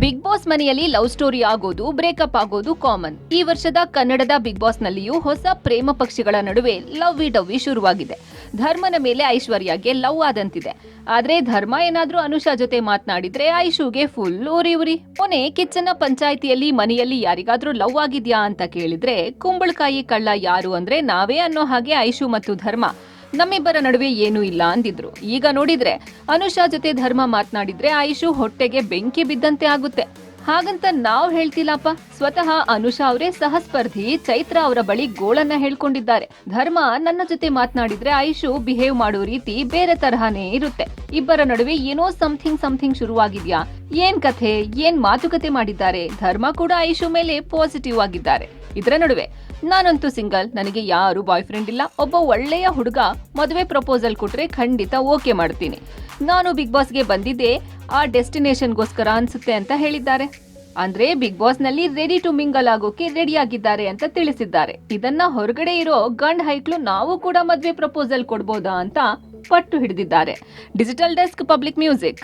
Big boss ಮನೆಯಲ್ಲಿ love story ಆಗೋದು, breakup ಆಗೋದು ಕಾಮನ್. ಈ ವರ್ಷದ ಕನ್ನಡದ ಬಿಗ್ ಬಾಸ್ ನಲ್ಲಿಯೂ ಹೊಸ ಪ್ರೇಮ ಪಕ್ಷಿಗಳ ನಡುವೆ ಲವ್ ಡವ್ವಿ ಶುರುವಾಗಿದೆ. ಧರ್ಮನ ಮೇಲೆ ಐಶ್ವರ್ಯಗೆ ಲವ್ ಆದಂತಿದೆ. ಆದ್ರೆ ಧರ್ಮ ಏನಾದ್ರೂ ಅನುಷಾ ಜೊತೆ ಮಾತನಾಡಿದ್ರೆ ಐಶುಗೆ ಫುಲ್ ಉರಿ ಉರಿ. ಕೊನೆ ಕಿಚ್ಚನ ಪಂಚಾಯಿತಿಯಲ್ಲಿ ಮನೆಯಲ್ಲಿ ಯಾರಿಗಾದ್ರೂ ಲವ್ ಆಗಿದ್ಯಾ ಅಂತ ಕೇಳಿದ್ರೆ ಕುಂಬಳಕಾಯಿ ಕಳ್ಳ ಯಾರು ಅಂದ್ರೆ ನಾವೇ ಅನ್ನೋ ಹಾಗೆ ಐಶು ಮತ್ತು ಧರ್ಮ. ನಮ್ಮಿಬ್ಬರ ನಡುವೆ ಏನೂ ಇಲ್ಲ ಅಂದಿದ್ರು. ಈಗ ನೋಡಿದ್ರೆ ಅನುಷಾ ಜೊತೆ ಧರ್ಮ ಮಾತನಾಡಿದ್ರೆ ಆಯುಷು ಹೊಟ್ಟೆಗೆ ಬೆಂಕಿ ಬಿದ್ದಂತೆ ಆಗುತ್ತೆ. ಹಾಗಂತ ನಾವು ಹೇಳ್ತಿಲ್ಲಪ್ಪ. ಸ್ವತಃ ಅನುಷಾ ಅವರೇ ಸಹಸ್ಪರ್ಧಿ ಚೈತ್ರ ಅವರ ಬಳಿ ಗೋಳನ್ನ ಹೇಳ್ಕೊಂಡಿದ್ದಾರೆ. ಧರ್ಮ ನನ್ನ ಜೊತೆ ಮಾತನಾಡಿದ್ರೆ ಆಯುಷು ಬಿಹೇವ್ ಮಾಡೋ ರೀತಿ ಬೇರೆ ತರಹನೇ ಇರುತ್ತೆ. ಇಬ್ಬರ ನಡುವೆ ಏನೋ ಸಮಥಿಂಗ್ ಸಮಥಿಂಗ್ ಶುರುವಾಗಿದ್ಯಾ? ಏನ್ ಕಥೆ? ಏನ್ ಮಾತುಕತೆ ಮಾಡಿದ್ದಾರೆ? ಧರ್ಮ ಕೂಡ ಐಶು ಮೇಲೆ ಪಾಸಿಟಿವ್ ಆಗಿದ್ದಾರೆ. ಇದರ ನಡುವೆ, ನಾನಂತೂ ಸಿಂಗಲ್ ನನಗೆ ಯಾರು ಬಾಯ್ ಫ್ರೆಂಡ್ ಇಲ್ಲ. ಒಬ್ಬ ಒಳ್ಳೆಯ ಹುಡುಗ ಮದುವೆ ಪ್ರಪೋಸಲ್ ಕೊಟ್ರೆ ಖಂಡಿತ ಓಕೆ ಮಾಡ್ತೀನಿ. ನಾನು ಬಿಗ್ ಬಾಸ್ಗೆ ಬಂದಿದ್ದೆ, ಆ ಡೆಸ್ಟಿನೇಷನ್ಗೋಸ್ಕರ ಅನ್ಸುತ್ತೆ ಅಂತ ಹೇಳಿದ್ದಾರೆ. ಅಂದ್ರೆ ಬಿಗ್ ಬಾಸ್ನಲ್ಲಿ ರೆಡಿ ಟು ಮಿಂಗಲ್ ಆಗೋಕೆ ರೆಡಿ ಆಗಿದ್ದಾರೆ ಅಂತ ತಿಳಿಸಿದ್ದಾರೆ. ಇದನ್ನ ಹೊರಗಡೆ ಇರೋ ಗಂಡ್ ಹೈಕ್ಳು ನಾವು ಕೂಡ ಮದ್ವೆ ಪ್ರಪೋಸಲ್ ಕೊಡ್ಬೋದಾ ಅಂತ ಪಟ್ಟು ಹಿಡಿದಿದ್ದಾರೆ. Digital desk public music.